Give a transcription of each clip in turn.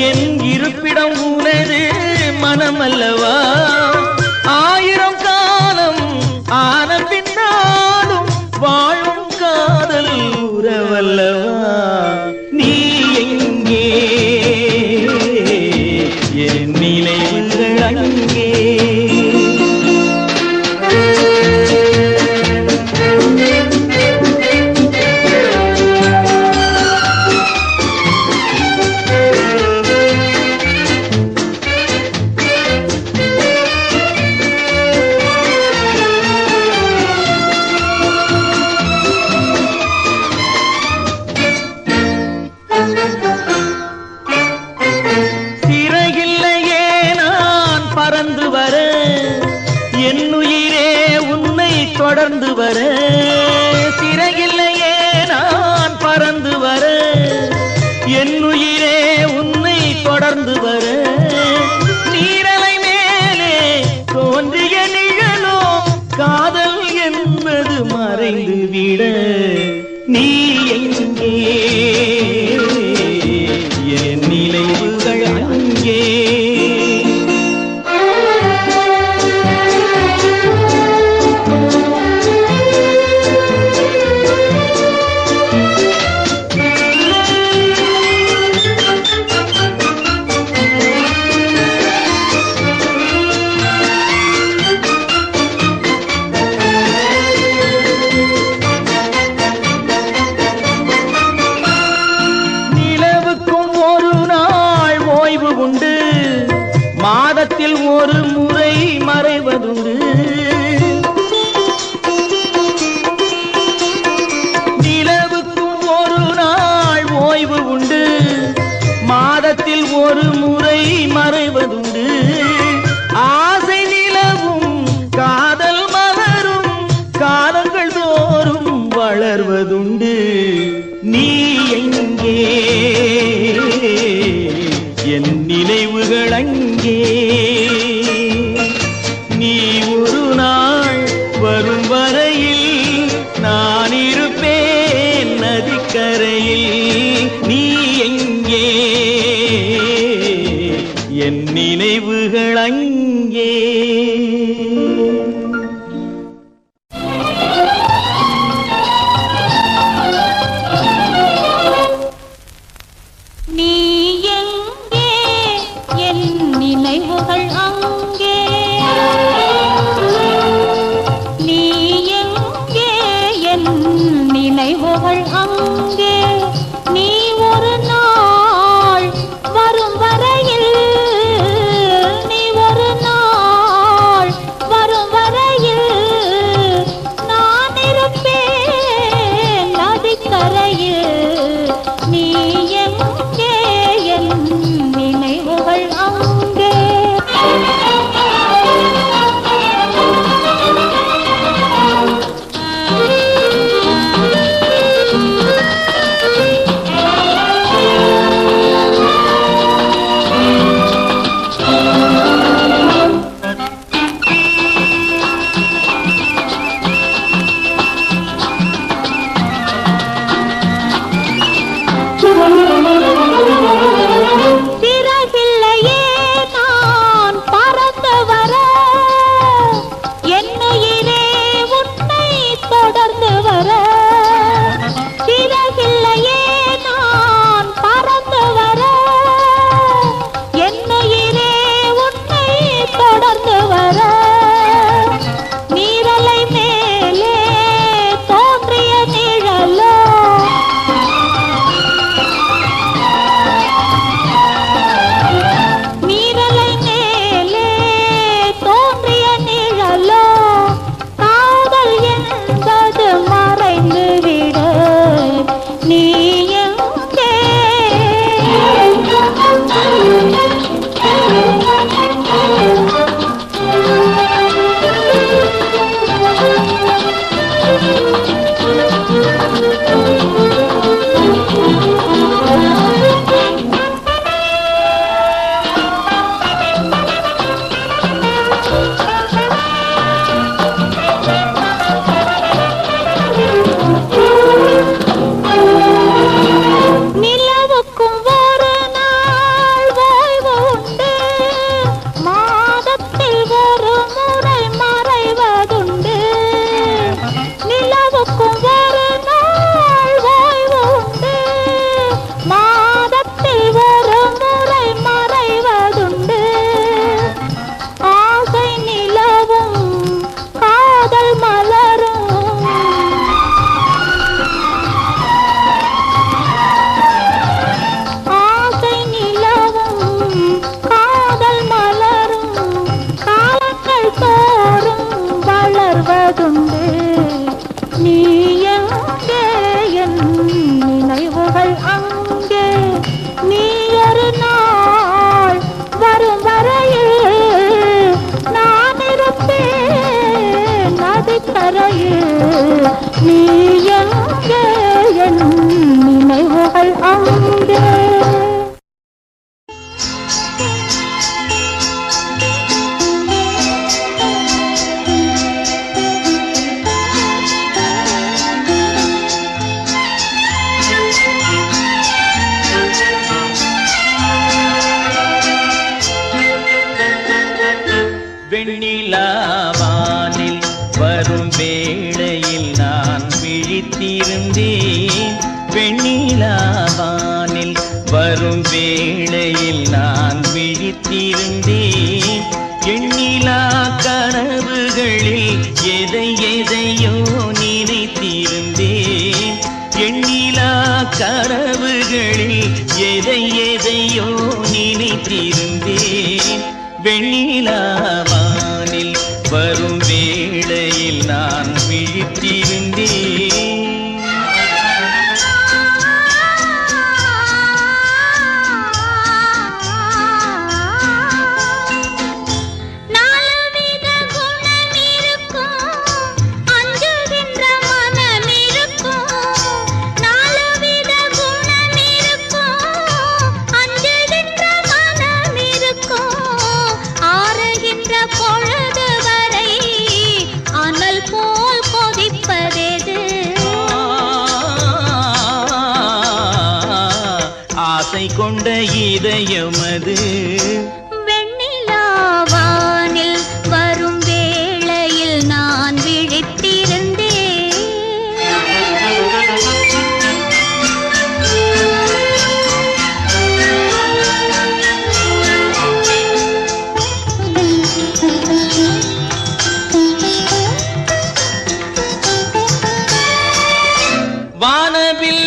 என் இருப்பிடம் உனது மனமல்லவா? மறைந்து விட நீ ஒரு மூ நினைவுகள் அங்கே. அங்கே என் நினைவுகள் அங்கே. நீ ஒரு நாள் வரும் வரையில் நீ வெண்ணிலாவானில் வரும் கொண்ட இதயமது. வெண்ணிலாவானில் வரும் வேளையில் நான் விழித்திருந்தேன். வானவில்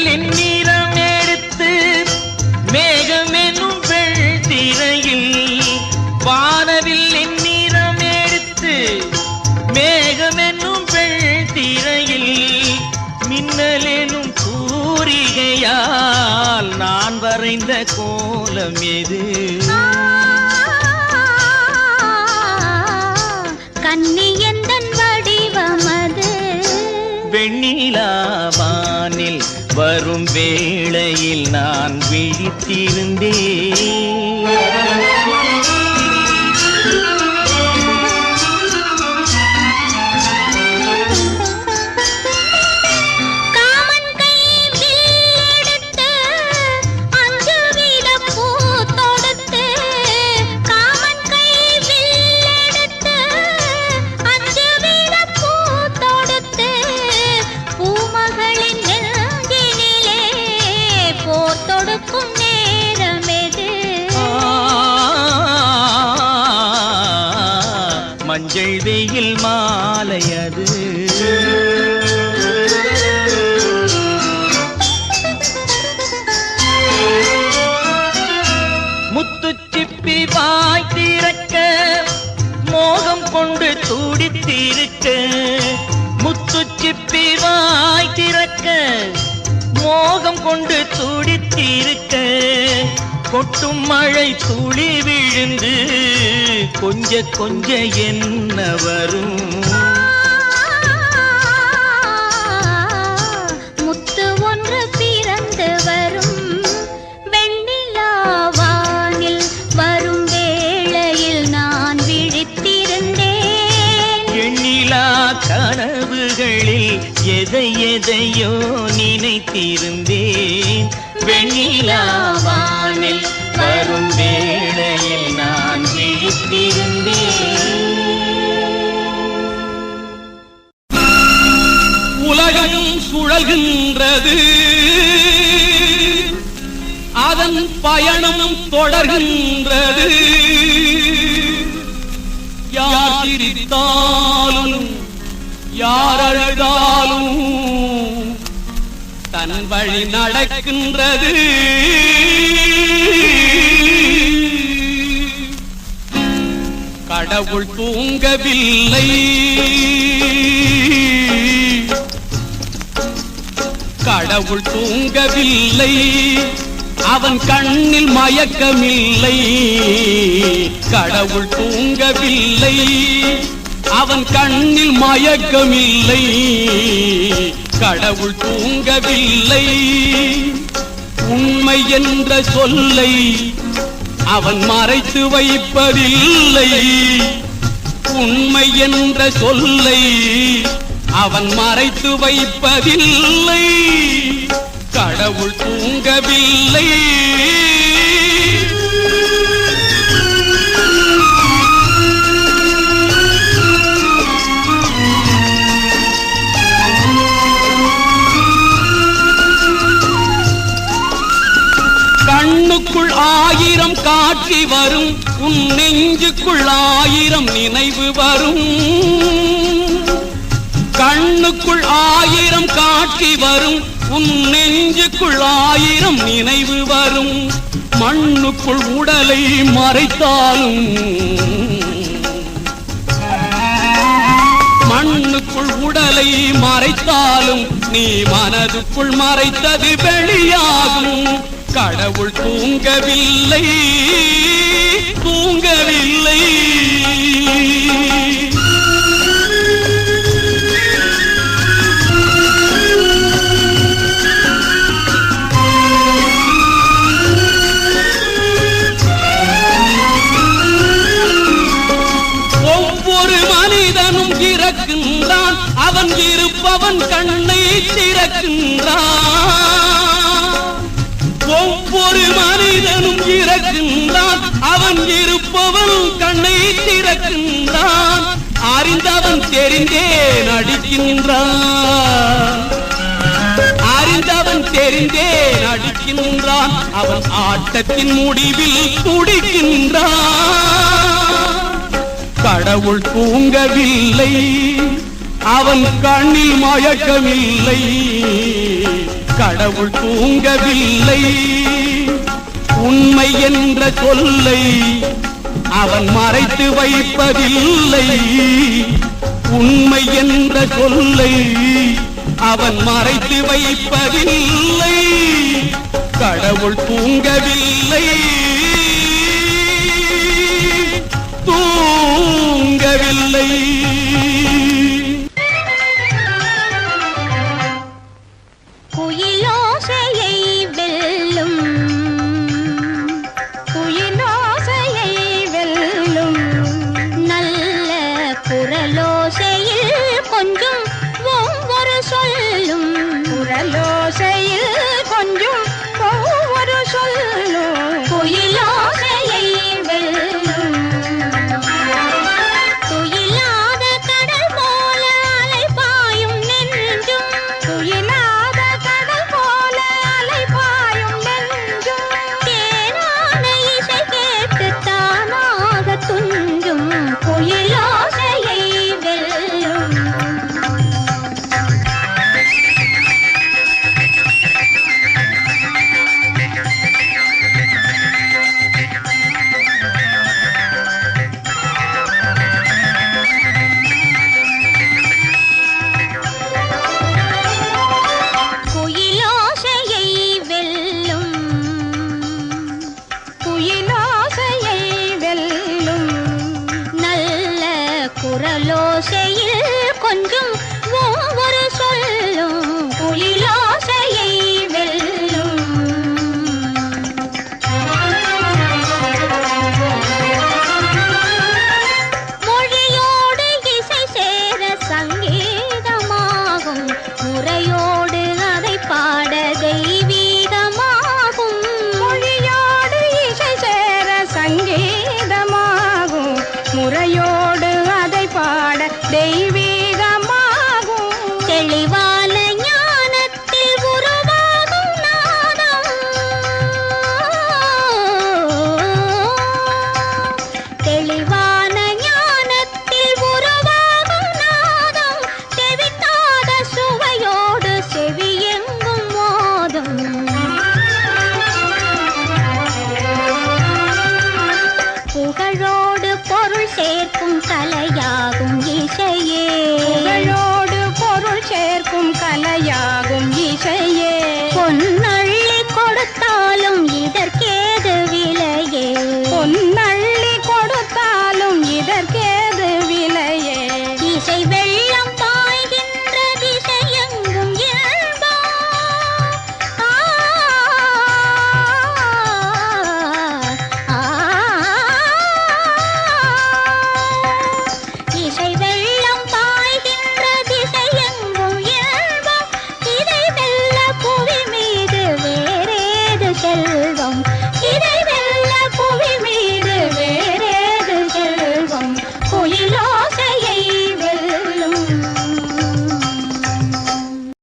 விழித்திருந்தேன் மஞ்சள் வெயில் மாலையது முத்துச்சிப்பி வாய் திறக்க மோகம் கொண்டு துடித்திருக்க. முத்துச்சிப்பி வாய் திறக்க மோகம் கொண்டு துடித்திருக்க. கொட்டும் மழை துளி விழுந்து கொஞ்ச கொஞ்ச என்ன வரும்? முத்து ஒன்று பிறந்து வரும். வெண்ணிலாவானில் வரும் வேளையில் நான் விழித்திருந்தேன். எண்ணிலா கனவுகளில் எதை எதையோ நினைத்திருந்தேன். வெண்ணிலாவானில் வரும் வேளையில் நான் விழித்திருந்தேன். உலகம் சுழல்கின்றது. அதன் பயணம் தொடர்கின்றது. யார் சிரித்தாலும் யார் அழுதாலும் வழி நடக்கின்றது. கடவுள் தூங்கவில்லை. கடவுள் தூங்கவில்லை. அவன் கண்ணில் மயக்கமில்லை. கடவுள் தூங்கவில்லை. அவன் கண்ணில் மயக்கமில்லை. கடவுள் தூங்கவில்லை. உண்மை என்ற சொல்லை அவன் மறைத்து வைப்பதில்லை. உண்மை என்ற சொல்லை அவன் மறைத்து வைப்பதில்லை. கடவுள் தூங்கவில்லை. வரும். உன் நெஞ்சுக்குள் ஆயிரம் நினைவு வரும். கண்ணுக்குள் ஆயிரம் காட்சி வரும். உன் நெஞ்சுக்குள் ஆயிரம் நினைவு வரும். மண்ணுக்குள் உடலை மறைத்தாலும் மண்ணுக்குள் உடலை மறைத்தாலும் நீ மனதுக்குள் மறைத்தது வெளியாகும். கடவுள் தூங்கவில்லை தூங்கவில்லை. ஒவ்வொரு மனிதனும் இறக்கின்றான் அவன் இருப்பவன் கண்ணை திறக்கின்றான். அங்கிருப்பவன் கண்ணை திறக்கின்றான். அறிந்தவன் தெரிந்தே நடிக்கின்றான். அறிந்தவன் தெரிந்தே நடிக்கின்றான். அவன் ஆட்டத்தின் முடிவில் துடிக்கின்றான் கடவுள் தூங்கவில்லை. அவன் கண்ணில் மயக்கமில்லை. கடவுள் தூங்கவில்லை. உண்மை என்ற சொல்லை அவன் மறைத்து வைப்பதில்லை. உண்மை என்ற சொல்லை அவன் மறைத்து வைப்பதில்லை. கடவுள் தூங்கவில்லை. தூங்கவில்லை.